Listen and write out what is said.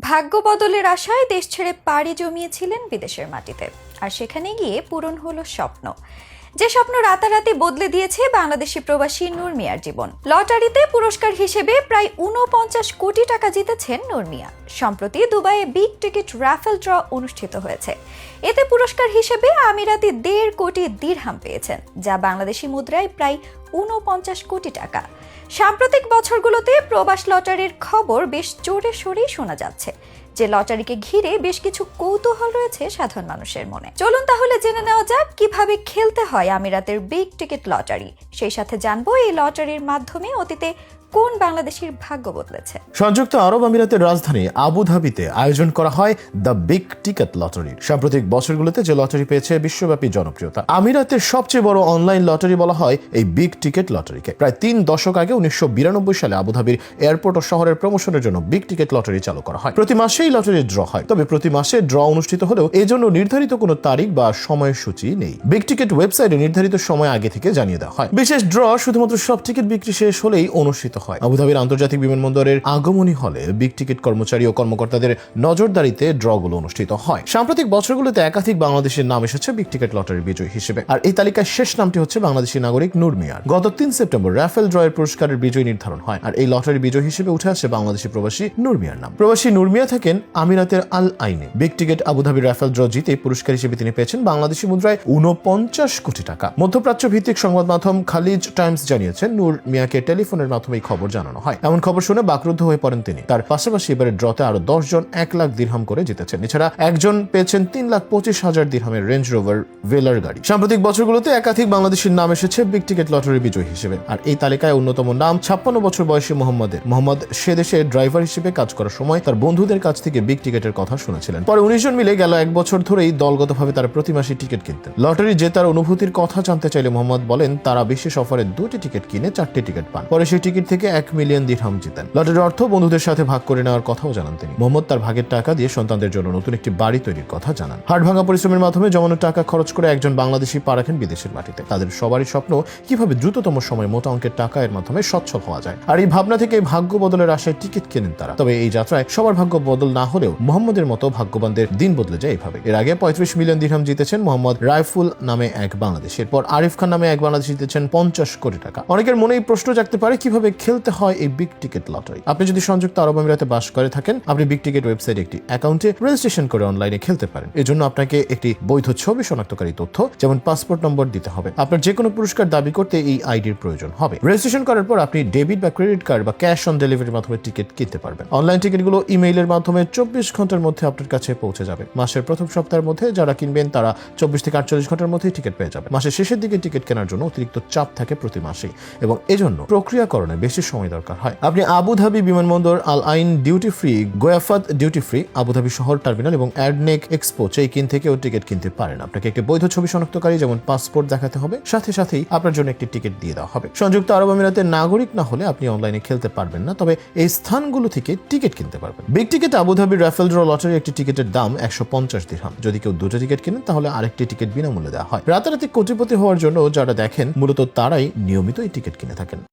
ভাগ্য বদলের আশায় দেশ ছেড়ে পাড়ি জমিয়েছিলেন বিদেশের মাটিতে। আর সেখানে গিয়ে পূরণ হলো স্বপ্ন। যে স্বপ্ন রাতারাতি বদলে দিয়েছে বাংলাদেশি প্রবাসী নূর মিয়ার জীবন। লটারিতে পুরস্কার হিসেবে প্রায় উনপঞ্চাশ কোটি টাকা জিতেছেন নূর মিয়া। সম্প্রতি দুবাইয়ে বিগ টিকিট রাফেল ড্র অনুষ্ঠিত হয়েছে। এতে পুরস্কার হিসেবে আমিরাতি দেড় কোটি দিরহাম পেয়েছেন, যা বাংলাদেশি মুদ্রায় প্রায় উনপঞ্চাশ কোটি টাকা। সাম্প্রতিক বছরগুলোতে প্রবাস লটারির খবর বেশ জোরে সোরেই শোনা যাচ্ছে। যে লটারিকে ঘিরে বেশ কিছু কৌতূহল রয়েছে সাধারণ মানুষের মনে। চলুন তাহলে জেনে নেওয়া যাক কীভাবে খেলতে হয় আমিরাতের বিগ টিকিট লটারি। সেই সাথে জানব এই লটারির মাধ্যমে অতীতে কোন বাংলাদেশের ভাগ্য বদলেছে? সংযুক্ত আরব আমিরাতের রাজধানী আবুধাবিতে আয়োজন করা হয় দ্য বিগ টিকেট লটারির সাম্প্রতিক বছরগুলোতে যে লটারি পেয়েছে বিশ্বব্যাপী জনপ্রিয়তা। আমিরাতের সবচেয়ে বড় অনলাইন লটারি বলা হয় এই বিগ টিকেট লটারিকে। প্রায় তিন দশক আগে উনিশশো বিরানব্বই সালে আবুধাবির এয়ারপোর্ট ও শহরের প্রমোশনের জন্য বিগ টিকেট লটারি চালু করা হয়। প্রতি মাসেই লটারি ড্র হয়। তবে প্রতি মাসে ড্র অনুষ্ঠিত হলেও এই জন্য নির্ধারিত কোনো তারিখ বা সময়সূচি নেই। বিগ টিকেট ওয়েবসাইটে নির্ধারিত সময় আগে থেকে জানিয়ে দেওয়া হয়। বিশেষ ড্র শুধুমাত্র সব টিকিট বিক্রি শেষ হলেই অনুষ্ঠিত হয়। আবুধাবির আন্তর্জাতিক বিমানবন্দরের আগমনী হলে বিগ টিকিট কর্মচারী ও কর্মকর্তাদের নজরদারিতে ড্রগুলো অনুষ্ঠিত হয়। সাম্প্রতিক বছরগুলোতে একাধিক বাংলাদেশের নাম এসেছে বিগ টিকিট লটারির বিজয়ী হিসেবে। আর এই তালিকায় শেষ নামটি হচ্ছে বাংলাদেশি নাগরিক নূর মিয়ার। গত তিন সেপ্টেম্বর রাফেল ড্রয়ের পুরস্কারের বিজয়ী নির্ধারণ হয়। আর এই লটারির বিজয়ী হিসেবে উঠে আসে বাংলাদেশি প্রবাসী নূর মিয়ার নাম। প্রবাসী নূর মিয়া থাকেন আমিরাতের আল আইনে big ticket Abu Dhabi raffle draw জিতে পুরস্কার হিসেবে তিনি পেয়েছেন বাংলাদেশি মুদ্রায় উনপঞ্চাশ কোটি টাকা। মধ্যপ্রাচ্য ভিত্তিক সংবাদ মাধ্যম খালিজ টাইমস জানিয়েছেন, নূর মিয়াকে টেলিফোনের মাধ্যমে খবর জানানো হয়। এমন খবর শুনে বাকরুদ্ধ হয়ে পড়েন তিনি। তার পাশাপাশি এবারে ড্রতে আরও দশ জন এক লাখ দিরহাম করে জিতেছেন। এছাড়া একজন পেয়েছেন তিন লাখ পঁচিশ হাজার দিরহামের রেঞ্জ রোভার ভেলার গাড়ি। সাম্প্রতিক বছরগুলোতে একাধিক বাংলাদেশের নাম এসেছে বিগ টিকেট লটারি বিজয়ী হিসেবে। আর এই তালিকায় অন্যতম নাম ছাপ্পান্ন বছর বয়সী মোহাম্মদের। মোহাম্মদ সে দেশে ড্রাইভার হিসেবে কাজ করার সময় তার বন্ধুদের কাছ থেকে বিগ টিকেটের কথা শুনেছিলেন। পরে উনিশ জন মিলে গেল এক বছর ধরেই দলগতভাবে তারা প্রতি মাসে টিকিট কিনতেন লটারি জেতার অনুভূতির কথা জানতে চাইলে মোহাম্মদ বলেন, তারা বিশেষ অফারে দুটি টিকিট কিনে চারটি টিকিট পান। পরে সেই টিকিট থেকে এক মিলিয়ন দিরহাম জিতেন। লটারির অর্থ বন্ধুদের সাথে ভাগ করে নেওয়ার কথাও জানান তিনি। মোহাম্মদ তার ভাগের টাকা দিয়ে সন্তানদের জন্য নতুন একটি বাড়ি তৈরির কথা জানান। হাট ভাঙা পরিশ্রমের মাধ্যমে জমানো টাকা খরচ করে একজন বাংলাদেশি পা রাখেন বিদেশের মাটিতে। তাদের সবারই স্বপ্ন, কীভাবে দ্রুততম সময়ে মোটা অঙ্কের টাকা এর মাধ্যমে সচ্ছল হওয়া যায়। আর এই ভাবনা থেকে ভাগ্য বদলের আশায় টিকিট কেনেন তারা। তবে এই যাত্রায় সবার ভাগ্য বদল না হলেও মোহাম্মদের মতো ভাগ্যবানদের দিন বদলে যায় এইভাবে এর আগে পঁয়ত্রিশ মিলিয়ন দিরহাম জিতেছেন মোহাম্মদ রাইফুল নামে এক বাংলাদেশি। এরপর আরিফ খান নামে এক বাংলাদেশ জিতেছেন পঞ্চাশ কোটি টাকা। অনেকের মনে এই প্রশ্ন জাগতে পারে, কীভাবে খেলতে হয় এই বিগ টিকিট লটারি আপনি যদি সংযুক্ত আরব আমিরাতে বাস করে থাকেন, আপনি বিগ টিকিট ওয়েবসাইটে একটি অ্যাকাউন্টে রেজিস্ট্রেশন করে অনলাইনে খেলতে পারেন। এর জন্য আপনাকে একটি বৈধ ছবি শনাক্তকারী তথ্য, যেমন পাসপোর্ট নম্বর দিতে হবে। আপনার যে কোনো পুরস্কার দাবি করতে এই আইডির প্রয়োজন হবে। রেজিস্ট্রেশন করার পর আপনি ডেবিট বা ক্রেডিট কার্ড বা ক্যাশ অন ডেলিভারির মাধ্যমে টিকিট কিনতে পারবেন। অনলাইন টিকিটগুলো ইমেইলের মাধ্যমে চব্বিশ ঘণ্টার মধ্যে আপনার কাছে পৌঁছে যাবে। মাসের প্রথম সপ্তাহের মধ্যে যারা কিনবেন, তারা চব্বিশ থেকে আটচল্লিশ ঘণ্টার মধ্যেই টিকিট পেয়ে যাবে মাসের শেষের দিকে টিকিট কেনার জন্য অতিরিক্ত চাপ থাকে প্রতি মাসেই। এবং এজন্য প্রক্রিয়াকরণে বেশি সময় দরকার, হয়। আপনি আবুধাবি বিমানবন্দর আল আইন ডিউটি ফ্রি গোয়াফাত ডিউটি ফ্রি আবুধাবি শহর টার্মিনাল এবং অ্যাডনেক এক্সপো চেকিন থেকেও টিকিট কিনতে পারেন। আপনাকে একটি বৈধ ছবি শনাক্তকারী যেমন পাসপোর্ট দেখাতে হবে, সাথে সাথেই আপনার জন্য একটি টিকিট দিয়ে দেওয়া হবে। সংযুক্ত আরব আমিরাতের নাগরিক না হলে আপনি অনলাইনে খেলতে পারবেন না, তবে এই স্থানগুলো থেকে টিকিট কিনতে পারবেন। বিগ টিকিট আবুধাবির রাফেল ড্র লটারি একটি টিকিটের দাম একশো পঞ্চাশ দিরহাম যদি কেউ দুটো টিকিট কিনেন, তাহলে আরেকটি টিকিট বিনামূল্যে দেওয়া হয়। রাতারাতি কোটিপতি হওয়ার জন্য যারা দেখেন, মূলত তারাই নিয়মিত এই টিকিট কিনে থাকেন।